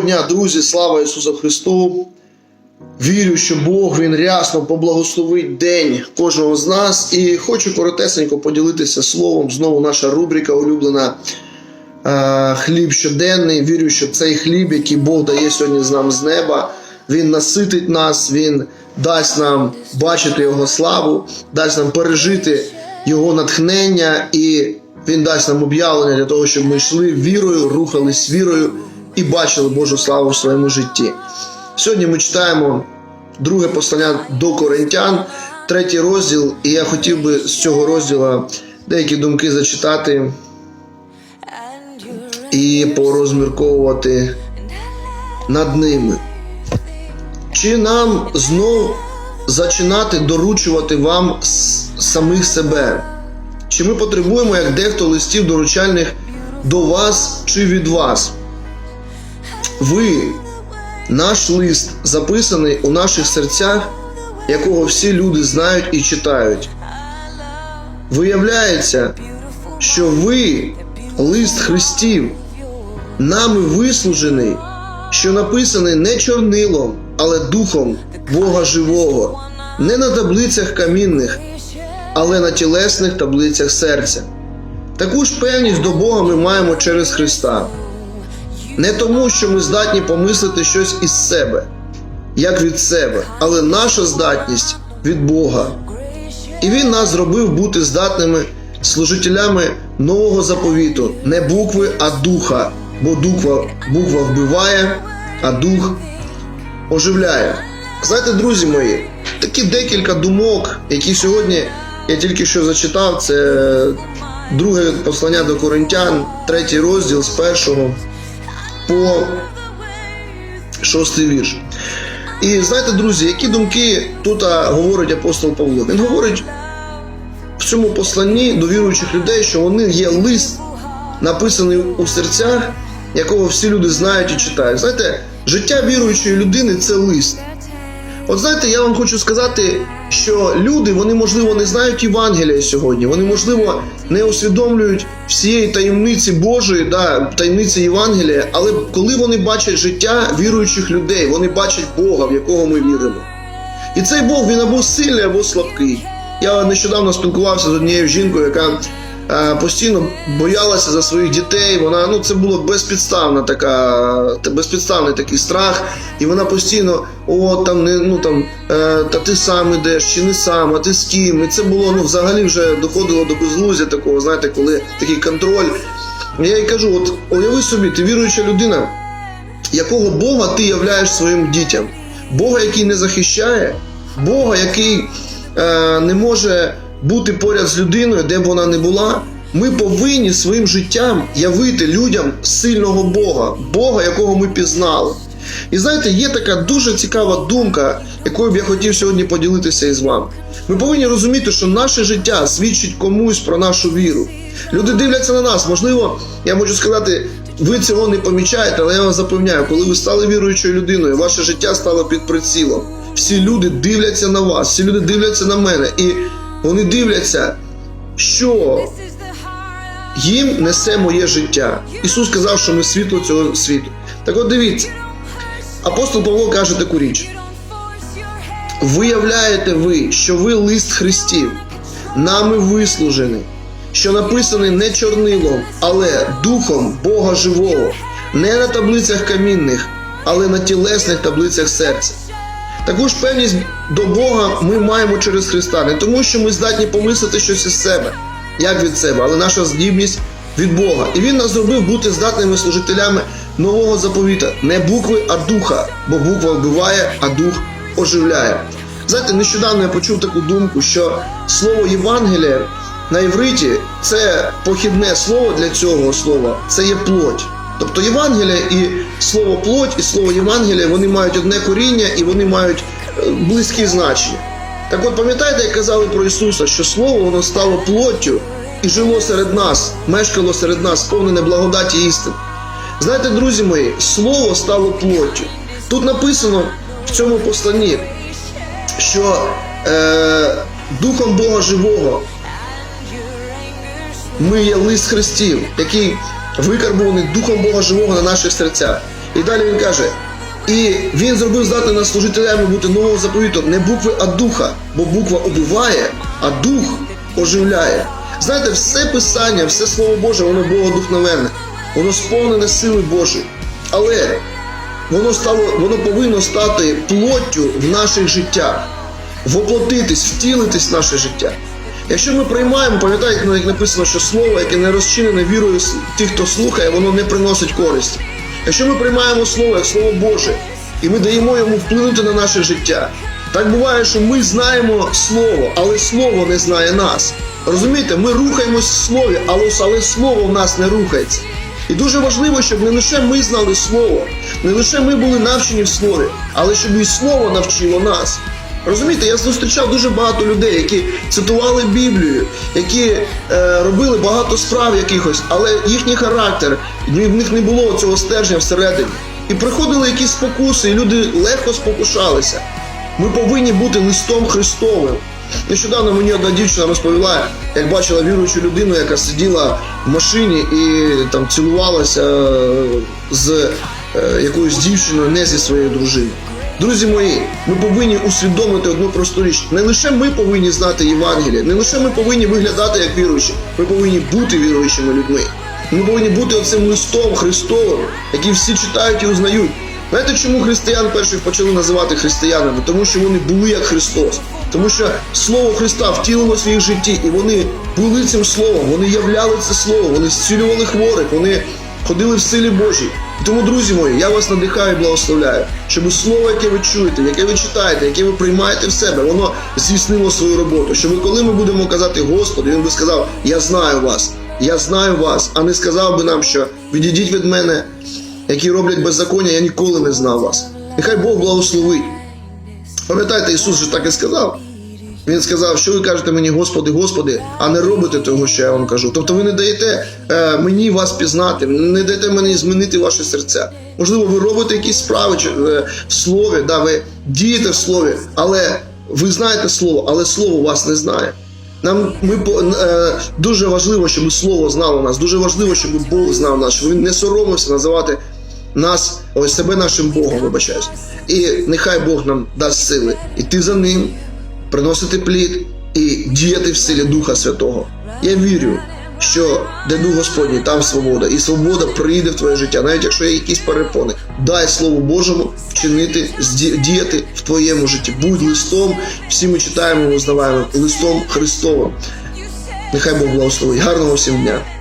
дня, друзі, слава Ісусу Христу! Вірю, що Бог Він рясно поблагословить день кожного з нас. І хочу коротесенько поділитися словом. Знову наша рубрика улюблена е, хліб щоденний. Вірю, що цей хліб, який Бог дає сьогодні з нам з неба, він наситить нас, він дасть нам бачити Його славу, дасть нам пережити Його натхнення, і Він дасть нам об'явлення для того, щоб ми йшли вірою, рухались вірою і бачили Божу славу в своєму житті. Сьогодні ми читаємо друге послання до Коринтян, третій розділ, і я хотів би з цього розділу деякі думки зачитати і порозмірковувати над ними. Чи нам знов зачинати доручувати вам самих себе? Чи ми потребуємо, як дехто листів доручальних до вас чи від вас? Ви, наш лист, записаний у наших серцях, якого всі люди знають і читають. Виявляється, що ви лист Христів, нами вислужений, що написаний не чорнилом, але духом Бога живого, не на таблицях камінних, але на тілесних таблицях серця. Таку ж певність до Бога ми маємо через Христа. Не тому, що ми здатні помислити щось із себе, як від себе, але наша здатність від Бога. І Він нас зробив бути здатними служителями нового заповіту, не букви, а духа, бо буква, буква вбиває, а дух оживляє. Знаєте, друзі мої, такі декілька думок, які сьогодні я тільки що зачитав, це друге послання до Коринтян, третій розділ з першого по шостий вірш. І знаєте, друзі, які думки тут говорить апостол Павло? Він говорить в цьому посланні до віруючих людей, що вони є лист, написаний у серцях, якого всі люди знають і читають. Знаєте, життя віруючої людини це лист. От знаєте, я вам хочу сказати, що люди, вони можливо не знають Євангелія сьогодні, вони можливо не усвідомлюють всієї таємниці Божої, да, таємниці Євангелія, але коли вони бачать життя віруючих людей, вони бачать Бога, в якого ми віримо. І цей Бог він або сильний, або слабкий. Я нещодавно спілкувався з однією жінкою, яка постійно боялася за своїх дітей. Вона ну це було безпідставна така, безпідставний такий страх, і вона постійно, о, там не ну там е, та ти сам ідеш, чи не сам, а ти з ким. І це було ну взагалі вже доходило до безглуздя такого, знаєте, коли такий контроль. Я їй кажу: от уяви собі, ти віруюча людина, якого Бога ти являєш своїм дітям? Бога, який не захищає, Бога, який е, не може бути поряд з людиною, де б вона не була. Ми повинні своїм життям явити людям сильного Бога, Бога, якого ми пізнали. І знаєте, є така дуже цікава думка, якою б я хотів сьогодні поділитися із вами. Ми повинні розуміти, що наше життя свідчить комусь про нашу віру. Люди дивляться на нас. Можливо, я можу сказати, ви цього не помічаєте, але я вам запевняю, коли ви стали віруючою людиною, ваше життя стало під прицілом. Всі люди дивляться на вас, всі люди дивляться на мене, і вони дивляться, що їм несе моє життя. Ісус сказав, що ми світло цього світу. Так от дивіться, апостол Павло каже таку річ: виявляєте ви, що ви лист Христів, нами вислужений, що написаний не чорнилом, але духом Бога живого, не на таблицях камінних, але на тілесних таблицях серця. Таку ж певність до Бога ми маємо через Христа, не тому, що ми здатні помислити щось із себе, як від себе, але наша здібність від Бога. І Він нас зробив бути здатними служителями нового заповіта, не букви, а духа, бо буква вбиває, а дух оживляє. Знаєте, нещодавно я почув таку думку, що слово Євангелія на івриті це похідне слово для цього слова, це є плоть. Тобто Євангелія і слово плоть, і слово Євангелія вони мають одне коріння і вони мають е, близькі значення. Так от пам'ятаєте, як казали про Ісуса, що Слово воно стало плоттю і жило серед нас, мешкало серед нас, сповнене благодаті істин. Знаєте, друзі мої, Слово стало плоттю. Тут написано в цьому посланні, що е, Духом Бога Живого ми є лист Христів, який викарбований Духом Бога Живого на наших серцях. І далі він каже: і він зробив здатним нас служителями бути нового заповіту не букви, а духа, бо буква убиває, а дух оживляє. Знаєте, все писання, все слово Боже, воно богодухновенне, воно сповнене сили Божої. Але воно стало, воно повинно стати плоттю в наших життях, воплотитись, втілитись в наше життя. Якщо ми приймаємо, пам'ятаєте, ну, як написано, що слово, яке не розчинене вірою тих, хто слухає, воно не приносить користі. Якщо ми приймаємо слово як слово Боже, і ми даємо йому вплинути на наше життя, так буває, що ми знаємо слово, але слово не знає нас. Розумієте, ми рухаємось в слові, але, але слово в нас не рухається. І дуже важливо, щоб не лише ми знали слово, не лише ми були навчені в слові, але щоб і слово навчило нас. Розумієте, я зустрічав дуже багато людей, які цитували Біблію, які е, робили багато справ якихось, але їхній характер, в них не було цього стержня всередині. І приходили якісь спокуси, і люди легко спокушалися. Ми повинні бути листом Христовим. Нещодавно мені одна дівчина розповіла, як бачила віруючу людину, яка сиділа в машині і там цілувалася е, з е, якоюсь дівчиною, не зі своєю дружиною. Друзі мої, ми повинні усвідомити одну просту річ. Не лише ми повинні знати Євангеліє, не лише ми повинні виглядати як віруючі, ми повинні бути віруючими людьми. Ми повинні бути оцим листом Христовим, який всі читають і узнають. Знаєте, чому християн перших почали називати християнами? Тому що вони були як Христос. Тому що Слово Христа втілилось в їх житті, і вони були цим словом, вони являли це слово, вони зцілювали хворих, вони ходили в силі Божій. Тому, друзі мої, я вас надихаю і благословляю, щоб слово, яке ви чуєте, яке ви читаєте, яке ви приймаєте в себе, воно здійснило свою роботу. Щоб коли ми будемо казати Господи, він би сказав: Я знаю вас, я знаю вас, а не сказав би нам, що відійдіть від мене, які роблять беззаконня, я ніколи не знав вас. Нехай Бог благословить. Пам'ятаєте, Ісус же так і сказав. Він сказав, що ви кажете мені, Господи, Господи, а не робите того, що я вам кажу. Тобто ви не даєте е, мені вас пізнати, не даєте мені змінити ваше серця. Можливо, ви робите якісь справи е, в слові, да, ви дієте в слові, але ви знаєте слово, але слово вас не знає. Нам ми е, дуже важливо, щоб слово знало нас. Дуже важливо, щоб Бог знав нас, щоб він не соромився називати нас, ось себе нашим Богом, вибачаюсь. І нехай Бог нам дасть сили іти за ним, приносити плід і діяти в силі Духа Святого. Я вірю, що де Дух Господній, там свобода, і свобода прийде в твоє життя, навіть якщо є якісь перепони. Дай Слову Божому вчинити, діяти в твоєму житті. Будь листом, всі ми читаємо, визнаваємо листом Христовим. Нехай Бог благословить. Гарного всім дня!